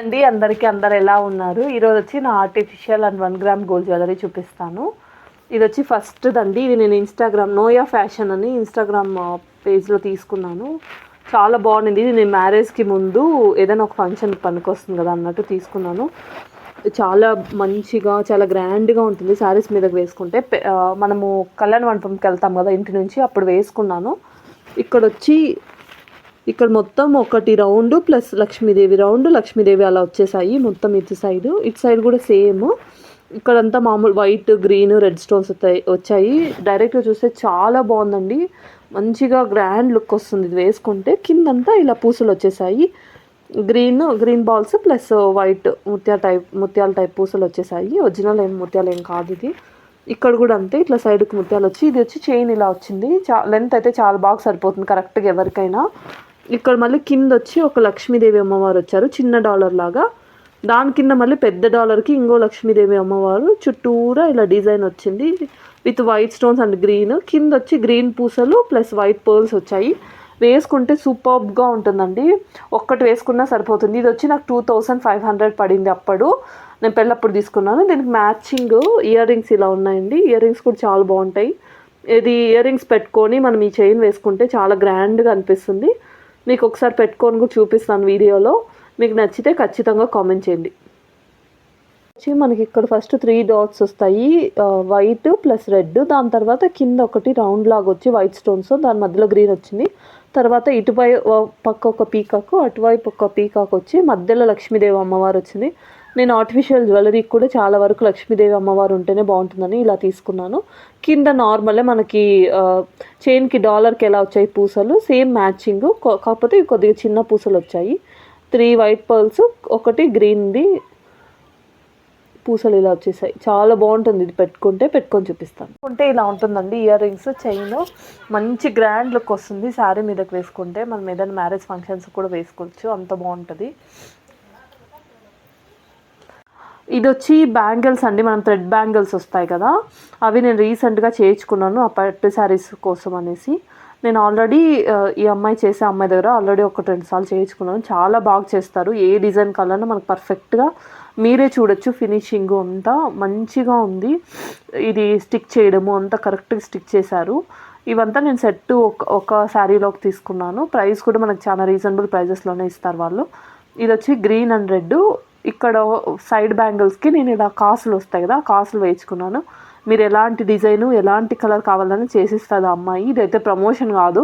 అండి అందరికీ అందరు ఎలా ఉన్నారు? ఈరోజు వచ్చి నా artificial and one gram gold jewellery చూపిస్తాను. ఇది వచ్చి ఫస్ట్ది అండి. ఇది నేను ఇన్స్టాగ్రామ్ నోయా ఫ్యాషన్ అని ఇన్స్టాగ్రామ్ పేజ్లో తీసుకున్నాను. చాలా బాగుంది. ఇది నేను మ్యారేజ్కి ముందు ఏదైనా ఒక ఫంక్షన్ పనికొస్తుంది కదా అన్నట్టు తీసుకున్నాను. చాలా మంచిగా చాలా గ్రాండ్గా ఉంటుంది శారీస్ మీదకి వేసుకుంటే. మనము కళ్యాణ మండపంకి వెళ్తాం కదా ఇంటి నుంచి అప్పుడు వేసుకున్నాను. ఇక్కడ వచ్చి ఇక్కడ మొత్తం ఒకటి round plus Lakshmidevi round Lakshmidevi అలా వచ్చేసాయి. మొత్తం ఇటు సైడ్ ఇటు సైడ్ కూడా సేమ్. ఇక్కడంతా మామూలు వైట్ గ్రీన్ రెడ్ స్టోన్స్ వచ్చాయి. వచ్చాయి డైరెక్ట్గా చూస్తే చాలా బాగుందండి. మంచిగా గ్రాండ్ లుక్ వస్తుంది ఇది వేసుకుంటే. కిందంతా ఇలా పూసలు వచ్చేసాయి. Green green balls plus white ముత్యాల టైప్ ముత్యాల టైప్ పూసలు వచ్చేసాయి. ఒరిజినల్ ఏం ముత్యాలు ఏం కాదు ఇది. ఇక్కడ కూడా అంతే ఇట్లా సైడ్కి ముత్యాలు వచ్చి ఇది వచ్చి చైన్ ఇలా వచ్చింది. చా లెంత్ అయితే చాలా బాగా సరిపోతుంది కరెక్ట్గా ఎవరికైనా. ఇక్కడ మళ్ళీ కింద వచ్చి ఒక లక్ష్మీదేవి అమ్మవారు వచ్చారు చిన్న డాలర్ లాగా. దాని కింద మళ్ళీ పెద్ద డాలర్కి ఇంకో లక్ష్మీదేవి అమ్మవారు చుట్టూరా ఇలా డిజైన్ వచ్చింది. With white stones and green. కింద వచ్చి గ్రీన్ పూసలు ప్లస్ వైట్ పర్ల్స్ వచ్చాయి. వేసుకుంటే సూపర్బ్గా ఉంటుందండి. ఒక్కటి వేసుకున్నా సరిపోతుంది. ఇది వచ్చి నాకు టూ థౌసండ్ ఫైవ్ హండ్రెడ్ పడింది అప్పుడు. నేను పెళ్ళప్పుడు తీసుకున్నాను. దీనికి మ్యాచింగ్ ఇయర్ రింగ్స్ ఇలా ఉన్నాయండి. ఇయర్ రింగ్స్ కూడా చాలా బాగుంటాయి. ఇది ఇయర్ రింగ్స్ పెట్టుకొని మనం ఈ చైన్ వేసుకుంటే చాలా గ్రాండ్గా అనిపిస్తుంది. మీకు ఒకసారి పెట్టుకొని కూడా చూపిస్తాను వీడియోలో. మీకు నచ్చితే ఖచ్చితంగా కామెంట్ చేయండి. వచ్చి మనకి ఇక్కడ ఫస్ట్ త్రీ డాట్స్ వస్తాయి. వైట్ ప్లస్ రెడ్ దాని తర్వాత కింద ఒకటి రౌండ్ లాగా వచ్చి వైట్ స్టోన్స్ దాని మధ్యలో గ్రీన్ వచ్చింది. తర్వాత ఇటువై పక్క ఒక పీకాకు అటువైపు ఒక పీకాకు వచ్చి మధ్యలో లక్ష్మీదేవి అమ్మవారు వచ్చింది. నేను ఆర్టిఫిషియల్ జ్యువెలరీకి కూడా చాలా వరకు లక్ష్మీదేవి అమ్మవారు ఉంటేనే బాగుంటుందని ఇలా తీసుకున్నాను. కింద నార్మలే మనకి చైన్కి డాలర్కి ఎలా వచ్చాయి పూసలు సేమ్ మ్యాచింగ్ కాకపోతే కొద్దిగా చిన్న పూసలు వచ్చాయి. త్రీ వైట్ పర్ల్స్ ఒకటి గ్రీన్ది పూసలు ఇలా వచ్చేసాయి. చాలా బాగుంటుంది ఇది పెట్టుకుంటే పెట్టుకొని చూపిస్తాను. ఉంటే ఇలా ఉంటుందండి ఇయర్ రింగ్స్ చైన్ మంచి గ్రాండ్ లుక్ వస్తుంది శారీ మీదకి వేసుకుంటే. మనం ఏదైనా మ్యారేజ్ ఫంక్షన్స్ కూడా వేసుకోవచ్చు అంత బాగుంటుంది. ఇది వచ్చి బ్యాంగిల్స్ అండి. మనం థ్రెడ్ బ్యాంగిల్స్ వస్తాయి కదా. అవి నేను రీసెంట్గా చేయించుకున్నాను. ఆ పట్టు శారీస్ కోసం అనేసి. నేను ఆల్రెడీ ఈ అమ్మాయి చేసే అమ్మాయి దగ్గర ఆల్రెడీ ఒక రెండు సార్లు చేయించుకున్నాను. చాలా బాగా చేస్తారు. ఏ డిజైన్ కలర్న మనకు పర్ఫెక్ట్గా మీరే చూడొచ్చు. ఫినిషింగ్ అంతా మంచిగా ఉంది. ఇది స్టిక్ చేయడము అంతా కరెక్ట్గా స్టిక్ చేశారు. ఇవంతా నేను సెట్ ఒక ఒక శారీలోకి తీసుకున్నాను. ప్రైస్ కూడా మనకు చాలా రీజనబుల్ ప్రైజెస్లోనే ఇస్తారు వాళ్ళు. ఇది వచ్చి గ్రీన్ అండ్ రెడ్. ఇక్కడ సైడ్ బ్యాంగిల్స్కి నేను ఇలా కాసులు వస్తాయి కదా కాసులు వేయించుకున్నాను. మీరు ఎలాంటి డిజైను ఎలాంటి కలర్ కావాలని చేసిస్తుంది ఆ అమ్మాయి. ఇదైతే ప్రమోషన్ కాదు.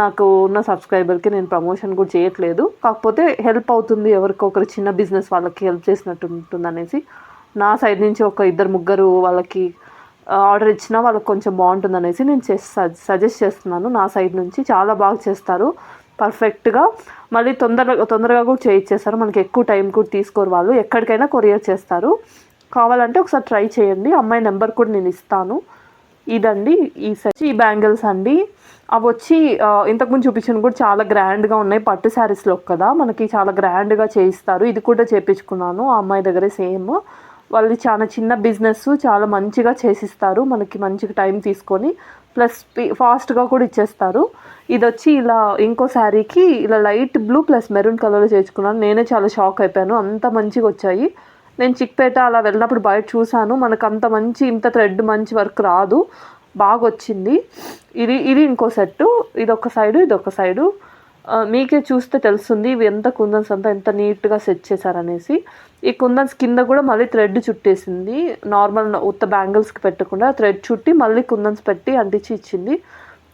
నాకు ఉన్న సబ్స్క్రైబర్కి నేను ప్రమోషన్ కూడా చేయట్లేదు. కాకపోతే హెల్ప్ అవుతుంది ఎవరికొకరు చిన్న బిజినెస్ వాళ్ళకి హెల్ప్ చేసినట్టు ఉంటుంది అనేసి. నా సైడ్ నుంచి ఒక ఇద్దరు ముగ్గురు వాళ్ళకి ఆర్డర్ ఇచ్చినా వాళ్ళకి కొంచెం బాగుంటుంది అనేసి నేను సజెస్ట్ చేస్తున్నాను. నా సైడ్ నుంచి చాలా బాగా చేస్తారు. పర్ఫెక్ట్గా మళ్ళీ తొందరగా తొందరగా కూడా చేయించేస్తారు మనకి ఎక్కువ టైం కూడా తీసుకోరు వాళ్ళు. ఎక్కడికైనా కొరియర్ చేస్తారు. కావాలంటే ఒకసారి ట్రై చేయండి. అమ్మాయి నెంబర్ కూడా నేను ఇస్తాను. ఇదండి ఈ సెట్ ఈ బ్యాంగిల్స్ అండి. అవి వచ్చి ఇంతకుముందు చూపించిన కూడా చాలా గ్రాండ్గా ఉన్నాయి. పట్టు శారీస్లో కదా. మనకి చాలా గ్రాండ్గా చేయిస్తారు. ఇది కూడా చేయించుకున్నాను ఆ అమ్మాయి దగ్గరే సేమ్. వాళ్ళు చాలా చిన్న బిజినెస్. చాలా మంచిగా చేసిస్తారు. మనకి మంచిగా టైం తీసుకొని ప్లస్ ఫాస్ట్గా కూడా ఇచ్చేస్తారు. ఇది వచ్చి ఇలా ఇంకో శారీకి ఇలా లైట్ బ్లూ ప్లస్ మెరూన్ కలర్లో చేర్చుకున్నాను. నేనే చాలా షాక్ అయిపోయాను. అంత మంచిగా వచ్చాయి. నేను చిక్పేట అలా వెళ్ళినప్పుడు బయట చూశాను. మనకు అంత మంచి ఇంత థ్రెడ్ మంచి వర్క్ రాదు. బాగా వచ్చింది ఇది ఇది ఇంకో సెట్టు. ఇది ఒక సైడు ఇది ఒక సైడు. మీకే చూస్తే తెలుస్తుంది ఇవి ఎంత కుందన్స్ అంతా ఎంత నీట్గా సెట్ చేశారనేసి. ఈ కుందన్స్ కింద కూడా మళ్ళీ థ్రెడ్ చుట్టేసింది. నార్మల్ ఉత్త బ్యాంగిల్స్కి పెట్టకుండా థ్రెడ్ చుట్టి మళ్ళీ కుందన్స్ పెట్టి అంటించి ఇచ్చింది.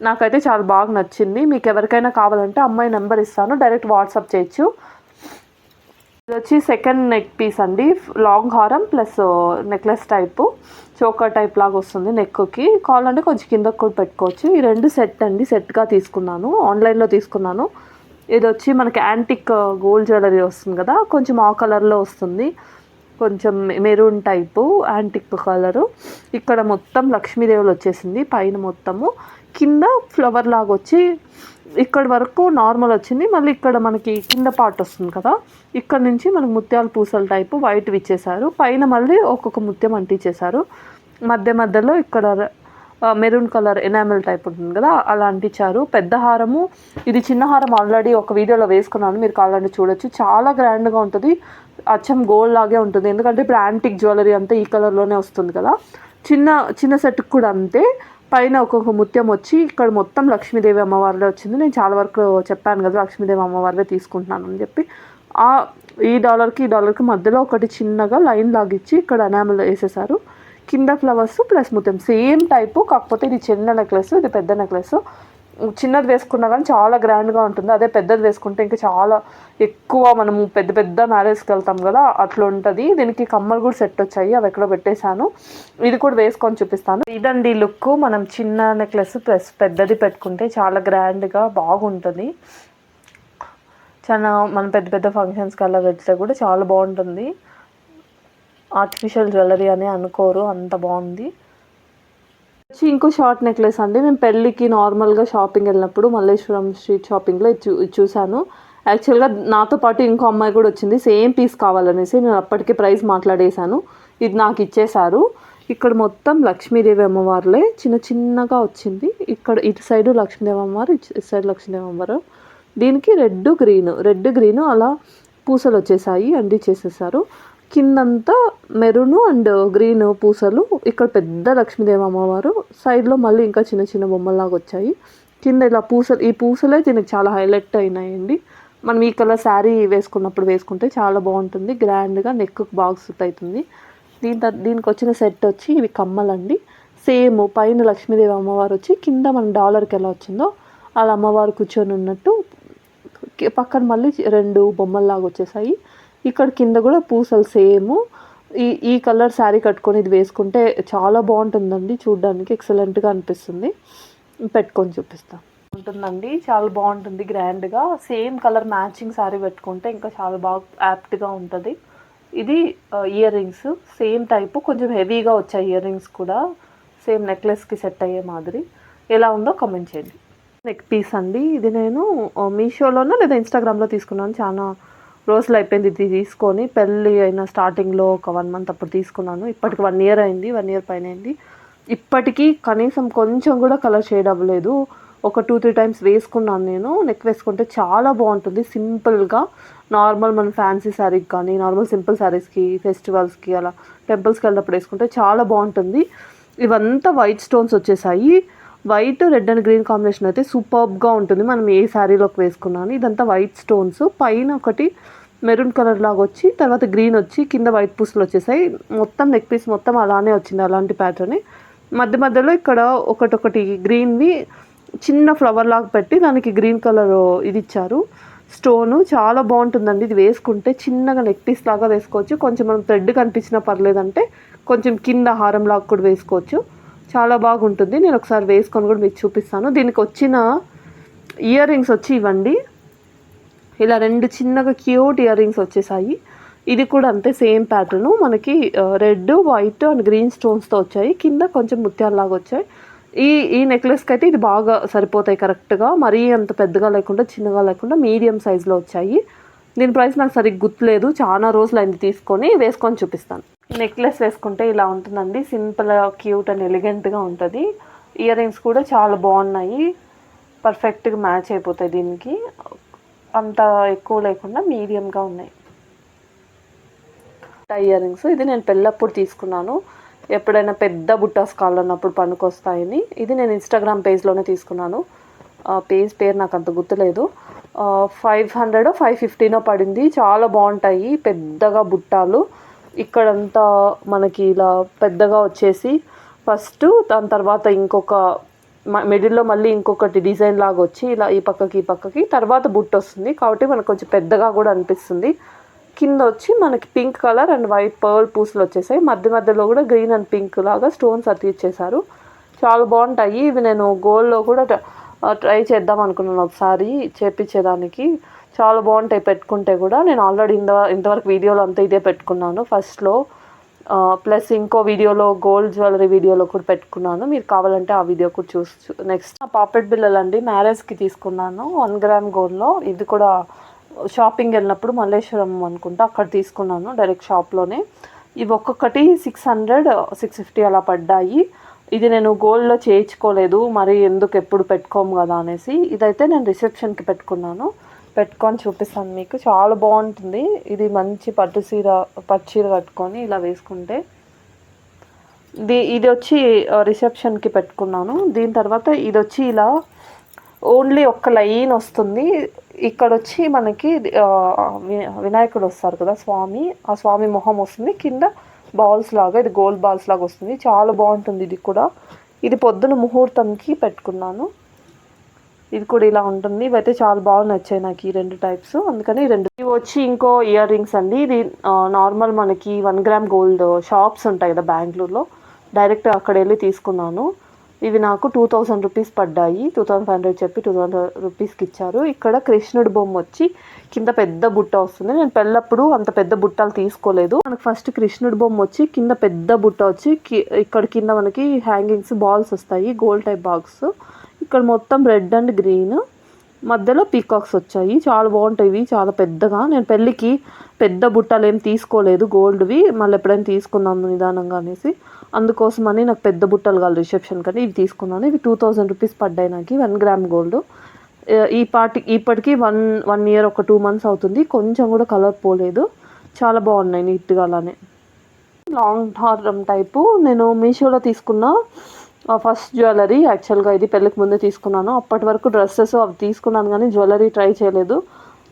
నాకైతే చాలా బాగా నచ్చింది. మీకు ఎవరికైనా కావాలంటే అమ్మాయి నెంబర్ ఇస్తాను. డైరెక్ట్ వాట్సాప్ చేయొచ్చు. ఇది వచ్చి సెకండ్ నెక్ పీస్ అండి. లాంగ్ హారం plus necklace type choker type లాగా వస్తుంది నెక్కి కావాలంటే కొంచెం కిందకు కూడా పెట్టుకోవచ్చు. ఈ రెండు సెట్ అండి సెట్గా తీసుకున్నాను. ఆన్లైన్లో తీసుకున్నాను. ఇది వచ్చి మనకి యాంటిక్ గోల్డ్ జ్యువెలరీ వస్తుంది కదా కొంచెం ఆ కలర్లో వస్తుంది. కొంచెం మెరూన్ టైపు యాంటిక్ కలరు. ఇక్కడ మొత్తం లక్ష్మీదేవులు వచ్చేసింది పైన మొత్తము. కింద ఫ్లవర్ లాగా వచ్చి ఇక్కడ వరకు నార్మల్ వచ్చింది. మళ్ళీ ఇక్కడ మనకి కింద పార్ట్ వస్తుంది కదా. ఇక్కడ నుంచి మనకి ముత్యాల పూసల టైపు వైట్ ఇచ్చేసారు పైన మళ్ళీ ఒక్కొక్క ముత్యం అంటించేశారు. మధ్య మధ్యలో ఇక్కడ మెరూన్ కలర్ ఎనామిల్ టైప్ ఉంటుంది కదా అలా అంటించారు. పెద్ద హారము. ఇది చిన్న హారం ఆల్రెడీ ఒక వీడియోలో వేసుకున్నాను. మీరు కావాలంటే చూడొచ్చు. చాలా గ్రాండ్గా ఉంటుంది. అచ్చం గోల్డ్ లాగే ఉంటుంది. ఎందుకంటే ఇప్పుడు యాంటిక్ జ్యువెలరీ అంతా ఈ కలర్లోనే వస్తుంది కదా. చిన్న చిన్న సెట్కి కూడా అంతే. పైన ఒక్కొక్క ముత్యం వచ్చి ఇక్కడ మొత్తం లక్ష్మీదేవి అమ్మవారిలో వచ్చింది. నేను చాలా వరకు చెప్పాను కదా లక్ష్మీదేవి అమ్మవారిదే తీసుకుంటున్నాను అని చెప్పి. ఆ ఈ డాలర్కి ఈ డాలర్కి మధ్యలో ఒకటి చిన్నగా లైన్ లాగిచ్చి ఇక్కడ అనామల్ వేసేసారు. కింద ఫ్లవర్స్ ప్లస్ ముత్యం. సేమ్ టైపు కాకపోతే ఇది చిన్న నెక్లెస్ ఇది పెద్ద నెక్లెస్. చిన్నది వేసుకున్నా కానీ చాలా గ్రాండ్గా ఉంటుంది. అదే పెద్దది వేసుకుంటే ఇంకా చాలా ఎక్కువ మనము పెద్ద పెద్ద మ్యారేజ్కి వెళ్తాం కదా అట్లా ఉంటుంది. దీనికి కమ్మలు కూడా సెట్ వచ్చాయి. అవి ఎక్కడో పెట్టేశాను. ఇది కూడా వేసుకొని చూపిస్తాను. ఇదండి లుక్. మనం చిన్న నెక్లెస్ ప్లస్ పెద్దది పెట్టుకుంటే చాలా గ్రాండ్గా బాగుంటుంది. చాలా మనం పెద్ద పెద్ద ఫంక్షన్స్కి అలా వెళ్తే కూడా చాలా బాగుంటుంది. ఆర్టిఫిషియల్ జ్యువెలరీ అని అనుకోరు. అంత బాగుంది. వచ్చి ఇంకో షార్ట్ నెక్లెస్ అండి. మేము పెళ్ళికి నార్మల్గా షాపింగ్ వెళ్ళినప్పుడు మల్లేశ్వరం స్ట్రీట్ షాపింగ్లో చూ చూశాను. యాక్చువల్గా నాతో పాటు ఇంకో అమ్మాయి కూడా వచ్చింది. సేమ్ పీస్ కావాలనేసి నేను అప్పటికే ప్రైస్ మాట్లాడేశాను. ఇది నాకు ఇచ్చేశారు. ఇక్కడ మొత్తం లక్ష్మీదేవి అమ్మవారులే చిన్న చిన్నగా వచ్చింది. ఇక్కడ ఇటు సైడు లక్ష్మీదేవి అమ్మవారు ఇటు సైడ్ లక్ష్మీదేవి అమ్మవారు. దీనికి రెడ్ గ్రీన్ రెడ్ గ్రీన్ అలా పూసలు వచ్చేసాయి అండి చేసేసారు కిందంతా మెరూన్ అండ్ గ్రీన్ పూసలు. ఇక్కడ పెద్ద లక్ష్మీదేవి అమ్మవారు. సైడ్లో మళ్ళీ ఇంకా చిన్న చిన్న బొమ్మలాగా వచ్చాయి. కింద ఇలా పూసలు ఈ పూసలే దీనికి చాలా హైలైట్ అయినాయండి. మనం ఈ కలర్ శారీ వేసుకున్నప్పుడు వేసుకుంటే చాలా బాగుంటుంది. గ్రాండ్గా నెక్ బాగా అవుతుంది దీని దీనికి వచ్చిన సెట్ వచ్చి ఇవి కమ్మలండి. సేమ్ పైన లక్ష్మీదేవి అమ్మవారు వచ్చి కింద మన డాలర్కి ఎలా వచ్చిందో అలా అమ్మవారు కూర్చొని ఉన్నట్టు పక్కన మళ్ళీ రెండు బొమ్మల్లాగా వచ్చేసాయి. ఇక్కడ కింద కూడా పూసలు సేమ్. ఈ ఈ కలర్ శారీ కట్టుకొని ఇది వేసుకుంటే చాలా బాగుంటుందండి. చూడడానికి ఎక్సలెంట్గా అనిపిస్తుంది. పెట్టుకొని చూపిస్తాను ఉంటుందండి. చాలా బాగుంటుంది గ్రాండ్గా. సేమ్ కలర్ మ్యాచింగ్ శారీ పెట్టుకుంటే ఇంకా చాలా బాగా యాప్ట్గా ఉంటుంది. ఇది ఇయర్ రింగ్స్ సేమ్ టైపు కొంచెం హెవీగా వచ్చాయి ఇయర్ రింగ్స్ కూడా. సేమ్ నెక్లెస్కి సెట్ అయ్యే మాదిరి. ఎలా ఉందో కామెంట్ చేయండి. నెక్ పీస్ అండి. ఇది నేను మీషోలోనో లేదా ఇన్స్టాగ్రామ్లో తీసుకున్నాను. చాలా రోజులు అయిపోయింది ఇది తీసుకొని పెళ్ళి అయిన స్టార్టింగ్లో ఒక వన్ మంత్ అప్పుడు తీసుకున్నాను. ఇప్పటికి వన్ ఇయర్ అయింది వన్ ఇయర్ పైన అయింది. ఇప్పటికీ కనీసం కొంచెం కూడా కలర్ షేడ్ అవ్వలేదు. ఒక టూ త్రీ టైమ్స్ వేసుకున్నాను నేను. నెక్ వేసుకుంటే చాలా బాగుంటుంది. సింపుల్గా నార్మల్ మన ఫ్యాన్సీ శారీకి కానీ నార్మల్ సింపుల్ శారీస్కి ఫెస్టివల్స్కి అలా టెంపుల్స్కి వెళ్ళినప్పుడు వేసుకుంటే చాలా బాగుంటుంది. ఇవంతా వైట్ స్టోన్స్ వచ్చేసాయి. White red and green combination అయితే సూపర్బ్గా ఉంటుంది. మనం ఏ శారీలోకి వేసుకున్నాను ఇదంతా వైట్ స్టోన్స్ పైన ఒకటి మెరూన్ కలర్ లాగా వచ్చి తర్వాత గ్రీన్ వచ్చి కింద వైట్ పూసలు వచ్చేసాయి. మొత్తం నెక్ పీస్ మొత్తం అలానే వచ్చింది అలాంటి ప్యాటర్న్ మధ్య మధ్యలో ఇక్కడ ఒకటొకటి గ్రీన్వి చిన్న ఫ్లవర్ లాగా పెట్టి దానికి గ్రీన్ కలర్ ఇది ఇచ్చారు. స్టోను చాలా బాగుంటుందండి. ఇది వేసుకుంటే చిన్నగా నెక్ పీస్ లాగా వేసుకోవచ్చు. కొంచెం మనం థ్రెడ్ కనిపించినా పర్లేదంటే కొంచెం కింద హారం లాగా కూడా వేసుకోవచ్చు. చాలా బాగుంటుంది. నేను ఒకసారి వేసుకొని కూడా మీకు చూపిస్తాను. దీనికి వచ్చిన ఇయర్ రింగ్స్ వచ్చి ఇవ్వండి. ఇలా రెండు చిన్నగా క్యూట్ ఇయర్ రింగ్స్ వచ్చేసాయి. ఇది కూడా అంతే సేమ్ ప్యాటర్ను. మనకి రెడ్ వైట్ అండ్ గ్రీన్ స్టోన్స్తో వచ్చాయి. కింద కొంచెం ముత్యాలలాగా వచ్చాయి. ఈ ఈ నెక్లెస్కి అయితే ఇది బాగా సరిపోతాయి కరెక్ట్గా మరీ అంత పెద్దగా లేకుండా చిన్నగా లేకుండా మీడియం సైజులో వచ్చాయి. దీని ప్రైస్ నాకు సరిగ్గా గుర్తులేదు. చాలా రోజులు అయింది తీసుకొని వేసుకొని చూపిస్తాను. నెక్లెస్ వేసుకుంటే ఇలా ఉంటుందండి. సింపుల్ క్యూట్ అండ్ ఎలిగెంట్గా ఉంటుంది. ఇయర్ రింగ్స్ కూడా చాలా బాగున్నాయి. పర్ఫెక్ట్గా మ్యాచ్ అయిపోతాయి దీనికి. అంత ఎక్కువ లేకుండా మీడియంగా ఉన్నాయి. Ear rings. ఇది నేను పెళ్ళప్పుడు తీసుకున్నాను. ఎప్పుడైనా పెద్ద బుట్టాస్ ఉన్నప్పుడు పనికొస్తాయని. ఇది నేను ఇన్స్టాగ్రామ్ పేజ్లోనే తీసుకున్నాను. పేజ్ పేరు నాకు అంత గుర్తులేదు. ఫైవ్ హండ్రెడ్ ఫైవ్ ఫిఫ్టీనో పడింది. చాలా బాగుంటాయి. పెద్దగా బుట్టాలు. ఇక్కడంతా మనకి ఇలా పెద్దగా వచ్చేసి ఫస్ట్ దాని తర్వాత ఇంకొక మిడిల్లో మళ్ళీ ఇంకొకటి డిజైన్ లాగా వచ్చి ఇలా ఈ పక్కకి ఈ పక్కకి తర్వాత బుట్ట వస్తుంది. కాబట్టి మనకు కొంచెం పెద్దగా కూడా అనిపిస్తుంది. కింద వచ్చి మనకి pink colour and white pearl పూసలు వచ్చేసాయి. మధ్య మధ్యలో కూడా గ్రీన్ అండ్ పింక్ లాగా స్టోన్స్ అతికిచ్చేసారు చాలా బాగుంటాయి. ఇవి నేను గోల్డ్లో కూడా ట్రై చేద్దాం అనుకున్నాను ఒకసారి చేపించేదానికి. చాలా బాగుంటాయి పెట్టుకుంటే కూడా. నేను ఆల్రెడీ ఇంత ఇంతవరకు వీడియోలో అంతా ఇదే పెట్టుకున్నాను. ఫస్ట్లో ప్లస్ ఇంకో వీడియోలో గోల్డ్ జ్యువెలరీ వీడియోలో కూడా పెట్టుకున్నాను. మీరు కావాలంటే ఆ వీడియో కూడా చూసు నెక్స్ట్ పాపెట్ బిల్లలు అండి మ్యారేజ్కి తీసుకున్నాను. వన్ గ్రామ్ గోల్డ్లో ఇది కూడా షాపింగ్ వెళ్ళినప్పుడు మల్లేశ్వరం అనుకుంటా అక్కడ తీసుకున్నాను డైరెక్ట్ షాప్లోనే ఇవి ఒక్కొక్కటి సిక్స్ హండ్రెడ్ సిక్స్ ఫిఫ్టీ అలా పడ్డాయి. ఇది నేను గోల్డ్లో చేయించుకోలేదు. మరి ఎందుకు ఎప్పుడు పెట్టుకోము కదా అనేసి. ఇదైతే నేను రిసెప్షన్కి పెట్టుకున్నాను. పెట్టుకొని చూపిస్తాను మీకు. చాలా బాగుంటుంది. ఇది మంచి పట్టు చీర పట్టు చీర కట్టుకొని ఇలా వేసుకుంటే. దీ ఇది వచ్చి రిసెప్షన్కి పెట్టుకున్నాను. దీని తర్వాత ఇది వచ్చి ఇలా ఓన్లీ ఒక్క లైన్ వస్తుంది. ఇక్కడ వచ్చి మనకి వినాయకుడు వస్తారు కదా స్వామి. ఆ స్వామి మొహం వస్తుంది. కింద బాల్స్ లాగా ఇది గోల్డ్ బాల్స్ లాగా వస్తుంది. చాలా బాగుంటుంది ఇది కూడా. ఇది పొద్దున ముహూర్తంకి పెట్టుకున్నాను. ఇది కూడా ఇలా ఉంటుంది. ఇవైతే చాలా బాగా నచ్చాయి నాకు ఈ రెండు టైప్స్. అందుకని రెండు. ఇవి వచ్చి ఇంకో ఇయర్ రింగ్స్ అండి. ఇది నార్మల్ మనకి వన్ గ్రామ్ గోల్డ్ షాప్స్ ఉంటాయి కదా బెంగళూరులో. డైరెక్ట్ అక్కడ వెళ్ళి తీసుకున్నాను. ఇవి నాకు టూ థౌజండ్ రూపీస్ పడ్డాయి. టూ థౌసండ్ ఫైవ్ హండ్రెడ్ చెప్పి టూ థౌసండ్ రూపీస్కి ఇచ్చారు. ఇక్కడ కృష్ణుడి బొమ్మ వచ్చి కింద పెద్ద బుట్ట వస్తుంది. నేను పెళ్ళప్పుడు అంత పెద్ద బుట్టలు తీసుకోలేదు. మనకు ఫస్ట్ కృష్ణుడి బొమ్మ వచ్చి కింద పెద్ద బుట్ట వచ్చి ఇక్కడ కింద మనకి హ్యాంగింగ్స్ బాల్స్ వస్తాయి. గోల్డ్ టైప్ బాక్స్ ఇక్కడ మొత్తం రెడ్ అండ్ గ్రీన్. మధ్యలో పీకాక్స్ వచ్చాయి. చాలా బాగుంటాయి ఇవి. చాలా పెద్దగా. నేను పెళ్ళికి పెద్ద బుట్టలు ఏం తీసుకోలేదు. గోల్డ్వి. మళ్ళీ ఎప్పుడైనా తీసుకుందాం నిదానంగా అనేసి. అందుకోసమని నాకు పెద్ద బుట్టలు కాదు రిసెప్షన్ కానీ ఇవి తీసుకున్నాను. ఇవి టూ థౌజండ్ రూపీస్ పడ్డాయి నాకు. One gram gold. ఈ పాటి ఇప్పటికి వన్ వన్ ఇయర్ ఒక టూ మంత్స్ అవుతుంది. కొంచెం కూడా కలర్ పోలేదు. చాలా బాగున్నాయి నీట్గా అలానే. లాంగ్ హారం టైపు. నేను మీషోలో తీసుకున్న ఫస్ట్ జ్యువెలరీ యాక్చువల్గా ఇది పెళ్ళికి ముందే తీసుకున్నాను. అప్పటి వరకు డ్రెస్సెస్ అవి తీసుకున్నాను కానీ జ్యువెలరీ ట్రై చేయలేదు.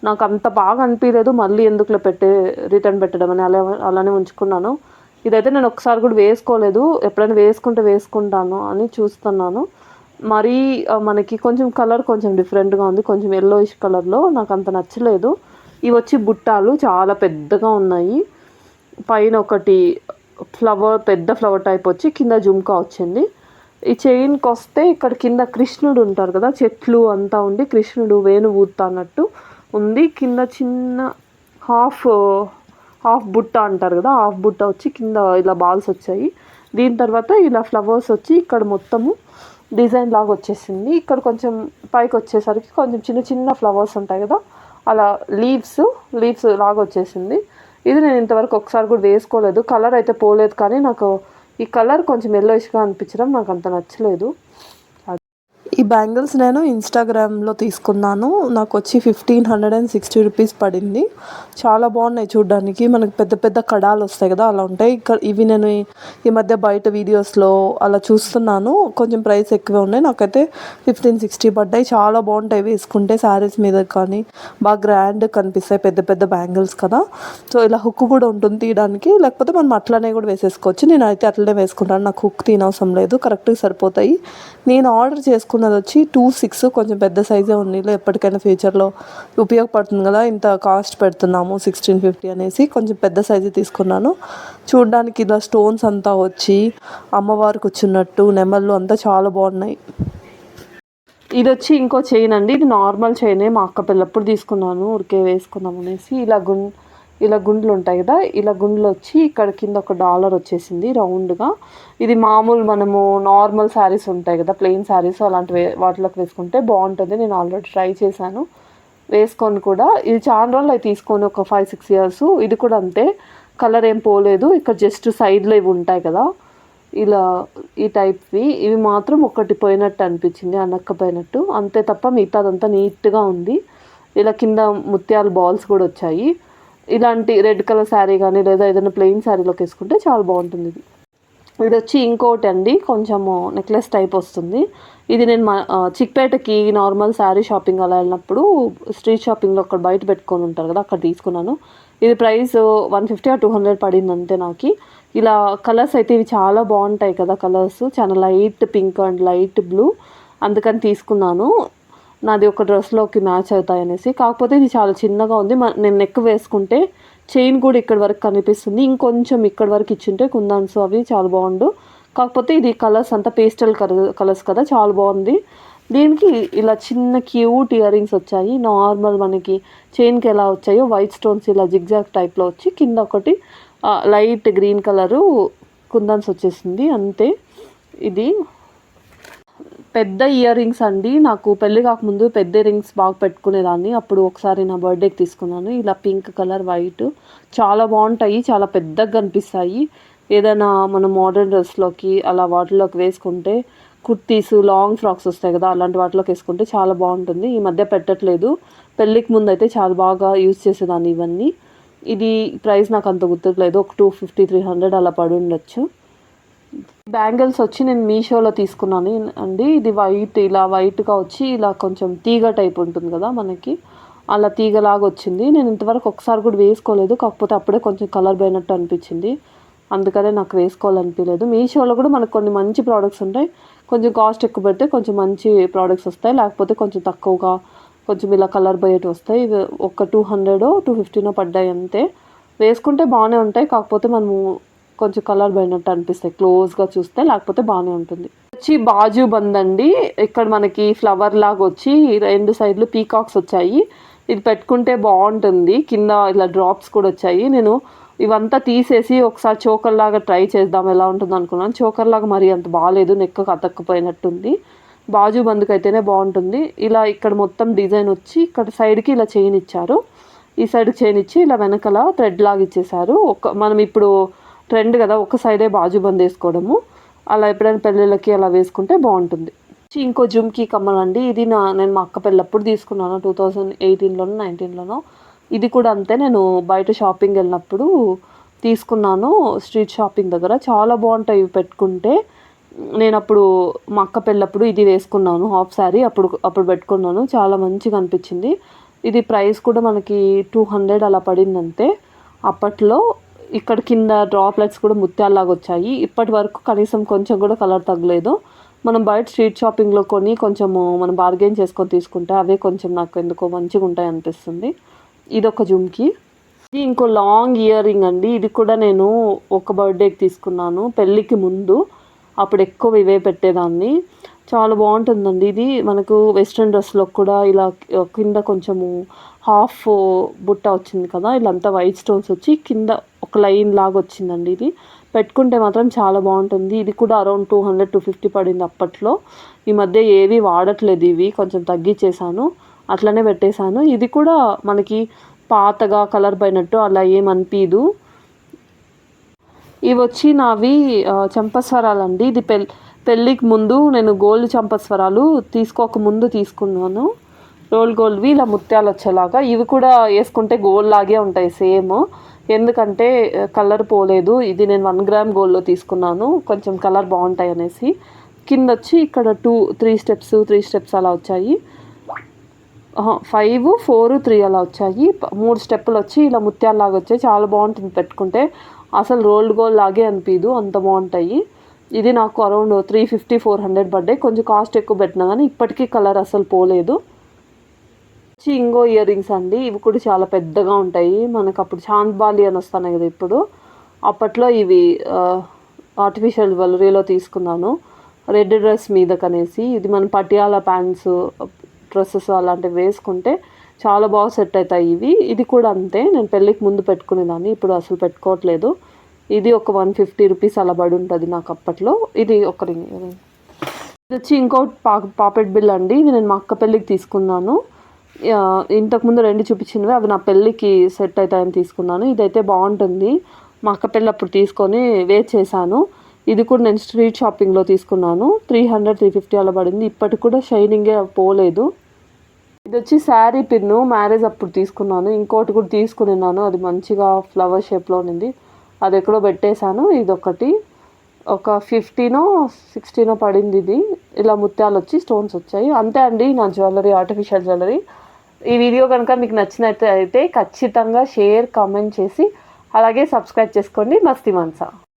నాకు అంత బాగా అనిపించలేదు మళ్ళీ ఎందుకులో పెట్టే రిటర్న్ పెట్టడం అని అలా అలానే ఉంచుకున్నాను. ఇదైతే నేను ఒకసారి కూడా వేసుకోలేదు. ఎప్పుడైనా వేసుకుంటే వేసుకుంటాను అని చూస్తున్నాను. మరీ మనకి కొంచెం కలర్ కొంచెం డిఫరెంట్గా ఉంది. కొంచెం ఎల్లోయిష్ కలర్లో నాకు అంత నచ్చలేదు. ఇవి వచ్చి బుట్టాలు చాలా పెద్దగా ఉన్నాయి. పైన ఒకటి ఫ్లవర్ పెద్ద ఫ్లవర్ టైప్ వచ్చి కింద జుమ్కా వచ్చింది. ఈ చైన్కి వస్తే ఇక్కడ కింద కృష్ణుడు ఉంటారు కదా చెట్లు అంతా ఉండి కృష్ణుడు వేణు ఊతానట్టు ఉంది. కింద చిన్న హాఫ్ హాఫ్ బుట్ట అంటారు కదా హాఫ్ బుట్ట వచ్చి కింద ఇలా బాల్స్ వచ్చాయి. దీని తర్వాత ఇలా ఫ్లవర్స్ వచ్చి ఇక్కడ మొత్తము డిజైన్ లాగా వచ్చేసింది. ఇక్కడ కొంచెం పైకి వచ్చేసరికి కొంచెం చిన్న చిన్న ఫ్లవర్స్ ఉంటాయి కదా అలా లీవ్స్ లీవ్స్ లాగా వచ్చేసింది. ఇది నేను ఇంతవరకు ఒకసారి కూడా వేసుకోలేదు. కలర్ అయితే పోలేదు కానీ నాకు ఈ కలర్ కొంచెం ఎల్లోయిష్గా అనిపించడం నాకు అంత నచ్చలేదు. ఈ బ్యాంగిల్స్ నేను ఇన్స్టాగ్రామ్లో తీసుకున్నాను. నాకు వచ్చి fifteen hundred and sixty rupees పడింది. చాలా బాగున్నాయి చూడడానికి. మనకు పెద్ద పెద్ద కడాలు వస్తాయి కదా అలా ఉంటాయి. ఇక్కడ ఇవి నేను ఈ- మధ్య బయట వీడియోస్లో అలా చూస్తున్నాను. కొంచెం ప్రైస్ ఎక్కువ ఉన్నాయి. నాకైతే ఫిఫ్టీన్ సిక్స్టీ పడ్డాయి. చాలా బాగుంటాయి. వేసుకుంటే శారీస్ మీద కానీ బాగా గ్రాండ్ కనిపిస్తాయి. పెద్ద పెద్ద బ్యాంగిల్స్ కదా. సో ఇలా హుక్ కూడా ఉంటుంది తీయడానికి. లేకపోతే మనం అట్లనే కూడా వేసేసుకోవచ్చు. నేను అయితే అట్లనే వేసుకుంటాను. నాకు హుక్ తినవసరం లేదు. కరెక్ట్గా సరిపోతాయి. నేను ఆర్డర్ చేసుకున్న తీసుకున్నది వచ్చి టూ సిక్స్ కొంచెం పెద్ద సైజే ఉంది ఎప్పటికైనా ఫ్యూచర్లో ఉపయోగపడుతుంది కదా. ఇంత కాస్ట్ పెడుతున్నాము సిక్స్టీన్ ఫిఫ్టీ అనేసి కొంచెం పెద్ద సైజు తీసుకున్నాను. చూడడానికి ఇలా స్టోన్స్ అంతా వచ్చి అమ్మవారు కూర్చున్నట్టు నెమళ్ళు అంతా చాలా బాగున్నాయి. ఇది వచ్చి ఇంకో చైన్ అండి. ఇది నార్మల్ చైనే మా అక్క పిల్లప్పుడు తీసుకున్నాను ఉరికే వేసుకుందాం అనేసి. ఇలా గుండె ఇలా గుండ్లు ఉంటాయి కదా ఇలా గుండ్లు వచ్చి ఇక్కడ కింద ఒక డాలర్ వచ్చేసింది రౌండ్గా. ఇది మామూలు మనము నార్మల్ శారీస్ ఉంటాయి కదా ప్లెయిన్ శారీస్ అలాంటివి వాటిలోకి వేసుకుంటే బాగుంటుంది. నేను ఆల్రెడీ ట్రై చేశాను. వేసుకొని కూడా ఇది చాలా రోజులు అవి తీసుకొని ఒక ఫైవ్ సిక్స్ ఇయర్స్. ఇది కూడా అంతే. కలర్ ఏం పోలేదు. ఇక్కడ జస్ట్ సైడ్లో ఇవి ఉంటాయి కదా ఇలా ఈ టైప్వి. ఇవి మాత్రం ఒకటి పోయినట్టు అనిపించింది అనక్కపోయినట్టు. అంతే తప్ప మిగతాదంతా నీట్గా ఉంది. ఇలా కింద ముత్యాల బాల్స్ కూడా వచ్చాయి. ఇలాంటి రెడ్ కలర్ శారీ కానీ లేదా ఏదైనా ప్లెయిన్ శారీలోకి వేసుకుంటే చాలా బాగుంటుంది ఇది. ఇది వచ్చి ఇంకోటి అండి కొంచెము నెక్లెస్ టైప్ వస్తుంది. ఇది నేను మా చిక్పేటకి నార్మల్ శారీ షాపింగ్ అలా వెళ్ళినప్పుడు స్ట్రీట్ షాపింగ్లో అక్కడ బయట పెట్టుకొని ఉంటారు కదా అక్కడ తీసుకున్నాను. ఇది ప్రైస్ వన్ ఫిఫ్టీ ఆ టూ హండ్రెడ్ పడింది అంతే నాకు. ఇలా కలర్స్ అయితే ఇవి చాలా బాగుంటాయి కదా కలర్స్. చాలా light pink and light blue. అందుకని తీసుకున్నాను. నాది ఒక డ్రెస్లోకి మ్యాచ్ అవుతాయి అనేసి కాకపోతే ఇది చాలా చిన్నగా ఉంది. మ- నేను నెక్ వేసుకుంటే చైన్ కూడా ఇక్కడ వరకు కనిపిస్తుంది. ఇంకొంచెం ఇక్కడ వరకు ఇచ్చింటే కుందాన్స్ అవి చాలా బాగుండు. కాకపోతే ఇది కలర్స్ అంతా పేస్టల్ కలర్ కలర్స్ కదా చాలా బాగుంది. దీనికి ఇలా చిన్న క్యూట్ ఇయర్ రింగ్స్ వచ్చాయి. నార్మల్ మనకి చైన్కి ఎలా వచ్చాయో వైట్ స్టోన్స్ ఇలా జిగ్జాగ్ టైప్లో వచ్చి కింద ఒకటి లైట్ గ్రీన్ కలరు కుందన్స్ వచ్చేసింది. అంతే. ఇది పెద్ద ఇయర్ రింగ్స్ అండి. నాకు పెళ్ళి కాకముందు పెద్ద రింగ్స్ బాగా పెట్టుకునేదాన్ని. అప్పుడు ఒకసారి నా బర్త్డేకి తీసుకున్నాను. ఇలా పింక్ కలర్ వైట్ చాలా బాగుంటాయి. చాలా పెద్దగా కనిపిస్తాయి ఏదైనా మనం మోడర్న్ డ్రెస్లోకి అలా వాటిలోకి వేసుకుంటే కుర్తీస్ లాంగ్ ఫ్రాక్స్ వస్తాయి కదా అలాంటి వాటిలోకి వేసుకుంటే చాలా బాగుంటుంది. ఈ మధ్య పెట్టట్లేదు. పెళ్ళికి ముందు అయితే చాలా బాగా యూజ్ చేసేదాన్ని ఇవన్నీ. ఇది ప్రైస్ నాకు అంత గుర్తులేదు ఒక టూ ఫిఫ్టీ త్రీ హండ్రెడ్ అలా పడి ఉండొచ్చు. బ్యాంగిల్స్ వచ్చి నేను మీషోలో తీసుకున్నాను. అండి ఇది వైట్ ఇలా వైట్గా వచ్చి ఇలా కొంచెం తీగ టైప్ ఉంటుంది కదా మనకి. అలా తీగలాగా వచ్చింది. నేను ఇంతవరకు ఒకసారి కూడా వేసుకోలేదు. కాకపోతే అప్పుడే కొంచెం కలర్ పోయినట్టు అనిపించింది. అందుకనే నాకు వేసుకోవాలనిపించలేదు. మీషోలో కూడా మనకు కొన్ని మంచి ప్రోడక్ట్స్ ఉంటాయి. కొంచెం కాస్ట్ ఎక్కువ పెడితే కొంచెం మంచి ప్రోడక్ట్స్ వస్తాయి. లేకపోతే కొంచెం తక్కువగా కొంచెం ఇలా కలర్ పోయేటి వస్తాయి. ఇవి ఒక టూ హండ్రెడో టూ ఫిఫ్టీనో పడ్డాయి అంతే. వేసుకుంటే బాగానే ఉంటాయి. కాకపోతే మనము కొంచెం కలర్ పోయినట్టు అనిపిస్తాయి. క్లోజ్గా చూస్తే లేకపోతే బాగానే ఉంటుంది. వచ్చి బాజు బంద్ అండి. ఇక్కడ మనకి ఫ్లవర్ లాగా వచ్చి రెండు సైడ్లు పీకాక్స్ వచ్చాయి. ఇది పెట్టుకుంటే బాగుంటుంది. కింద ఇలా డ్రాప్స్ కూడా వచ్చాయి. నేను ఇవంతా తీసేసి ఒకసారి చోకర్ లాగా ట్రై చేద్దాం ఎలా ఉంటుంది అనుకున్నాను. చోకర్ లాగా మరి అంత బాగాలేదు నెక్కకు అతక్కుపోయినట్టుంది బాజు బందుకు అయితేనే బాగుంటుంది. ఇలా ఇక్కడ మొత్తం డిజైన్ వచ్చి ఇక్కడ సైడ్కి ఇలా చైన్ ఇచ్చారు. ఈ సైడ్ చైన్ ఇచ్చి ఇలా వెనకల థ్రెడ్ లాగా ఇచ్చేసారు ఒక మనం ఇప్పుడు ట్రెండ్ కదా ఒక సైడే బాజు బంద్ వేసుకోవడము. అలా ఎప్పుడైనా పెళ్ళిళ్ళకి అలా వేసుకుంటే బాగుంటుంది. ఇంకో జుమ్కీ కమ్మల్ అండి ఇది నా నేను మా అక్క పెళ్ళప్పుడు తీసుకున్నాను టూ థౌజండ్ ఎయిటీన్లోనో నైన్టీన్లోనో. ఇది కూడా అంతే నేను బయట షాపింగ్ వెళ్ళినప్పుడు తీసుకున్నాను స్ట్రీట్ షాపింగ్ దగ్గర. చాలా బాగుంటాయి ఇవి పెట్టుకుంటే. నేను అప్పుడు మా అక్క పెళ్ళప్పుడు ఇది వేసుకున్నాను హాఫ్ శారీ అప్పుడు అప్పుడు పెట్టుకున్నాను. చాలా మంచిగా అనిపించింది. ఇది ప్రైస్ కూడా మనకి టూ హండ్రెడ్ అలా పడిందంతే. అప్పట్లో ఇక్కడ కింద డ్రాప్లెట్స్ కూడా ముత్యాల్లాగా వచ్చాయి. ఇప్పటి వరకు కనీసం కొంచెం కూడా కలర్ తగ్గలేదు. మనం బయట స్ట్రీట్ షాపింగ్లో కొని కొంచెము మనం బార్గెన్ చేసుకొని తీసుకుంటే అవే కొంచెం నాకు ఎందుకో మంచిగా ఉంటాయి అనిపిస్తుంది. ఇది ఒక జుమ్కి. ఇది ఇంకో లాంగ్ ఇయర్ రింగ్ అండి. ఇది కూడా నేను ఒక బర్త్డేకి తీసుకున్నాను. పెళ్ళికి ముందు. అప్పుడు ఎక్కువ ఇవే పెట్టేదాన్ని. చాలా బాగుంటుందండి. ఇది మనకు వెస్ట్రన్ డ్రెస్లో కూడా ఇలా కింద కొంచెము హాఫ్ బుట్ట వచ్చింది కదా ఇలా అంతా వైట్ స్టోన్స్ వచ్చి కింద ఒక లైన్ లాగా వచ్చిందండి ఇది. పెట్టుకుంటే మాత్రం చాలా బాగుంటుంది. ఇది కూడా around two hundred two fifty పడింది అప్పట్లో. ఈ మధ్య ఏవి వాడట్లేదు ఇవి. కొంచెం తగ్గించేసాను అట్లనే పెట్టేశాను. ఇది కూడా మనకి పాతగా కలర్ పోయినట్టు అలా ఏమనిపించదు ఇవి వచ్చి నావి చంపస్వరాలండి. ఇది పెళ్ పెళ్ళికి ముందు నేను గోల్డ్ చంపస్వరాలు తీసుకోకముందు తీసుకున్నాను. రోల్ గోల్డ్వి ఇలా ముత్యాలు వచ్చేలాగా ఇవి కూడా వేసుకుంటే గోల్డ్ లాగే ఉంటాయి సేమ్. ఎందుకంటే కలర్ పోలేదు. ఇది నేను వన్ గ్రామ్ గోల్డ్లో తీసుకున్నాను. కొంచెం కలర్ బాగుంటాయి అనేసి. కింద వచ్చి ఇక్కడ two three steps three steps అలా వచ్చాయి. ఫైవ్ ఫోర్ త్రీ అలా వచ్చాయి. మూడు స్టెప్పులు వచ్చి ఇలా ముత్యాలలాగా వచ్చాయి. చాలా బాగుంటుంది పెట్టుకుంటే. అసలు రోల్డ్ గోల్డ్ లాగే అనిపించదు అంత బాగుంటాయి. ఇది నాకు around three fifty four hundred పడ్డాయి. కొంచెం కాస్ట్ ఎక్కువ పెట్టినా కానీ ఇప్పటికీ కలర్ అసలు పోలేదు. వచ్చి ఇంగో ఇయర్ రింగ్స్ అండి. ఇవి కూడా చాలా పెద్దగా ఉంటాయి. మనకు అప్పుడు చాంద్ బాలి అని వస్తున్నాయి కదా ఇప్పుడు. అప్పట్లో ఇవి ఆర్టిఫిషియల్ జ్యువెలరీలో తీసుకున్నాను. రెడ్ డ్రెస్ మీద కనేసి ఇది మన పటియాల ప్యాంట్స్ డ్రెస్సెస్ అలాంటివి వేసుకుంటే చాలా బాగా సెట్ అవుతాయి ఇవి. ఇది కూడా అంతే. నేను పెళ్ళికి ముందు పెట్టుకునేదాన్ని. ఇప్పుడు అసలు పెట్టుకోవట్లేదు. ఇది ఒక వన్ ఫిఫ్టీ రూపీస్ అలా పడి ఉంటుంది నాకు అప్పట్లో. ఇది ఒక రింగ్. ఇది వచ్చి ఇంకోటి పా పాపెట్ బిల్ అండి. ఇది నేను మా అక్క పెళ్ళికి తీసుకున్నాను. ఇంతకుముందు రెండు చూపించినవి అవి నా పెళ్ళికి సెట్ అవుతాయని తీసుకున్నాను. ఇదైతే బాగుంటుంది. మా అక్క పెళ్ళి అప్పుడు తీసుకొని వేట్ చేశాను. ఇది కూడా నేను స్ట్రీట్ షాపింగ్లో తీసుకున్నాను. త్రీ హండ్రెడ్ త్రీ ఫిఫ్టీ అలా పడింది. ఇప్పటికి కూడా షైనింగే పోలేదు. ఇది వచ్చి శారీ పిన్ను మ్యారేజ్ అప్పుడు తీసుకున్నాను. ఇంకోటి కూడా తీసుకున్నాను అది మంచిగా ఫ్లవర్ షేప్లో ఉంది అది ఎక్కడో పెట్టేశాను. ఇది ఒకటి ఒక ఫిఫ్టీనో సిక్స్టీనో పడింది ఇది. ఇలా ముత్యాలు వచ్చి స్టోన్స్ వచ్చాయి. అంతే అండి నా జ్యువెలరీ ఆర్టిఫిషియల్ జ్యువెలరీ. ఈ వీడియో కనుక మీకు నచ్చినట్టు అయితే ఖచ్చితంగా షేర్ కామెంట్ చేసి అలాగే సబ్స్క్రైబ్ చేసుకోండి. మస్తి మనసా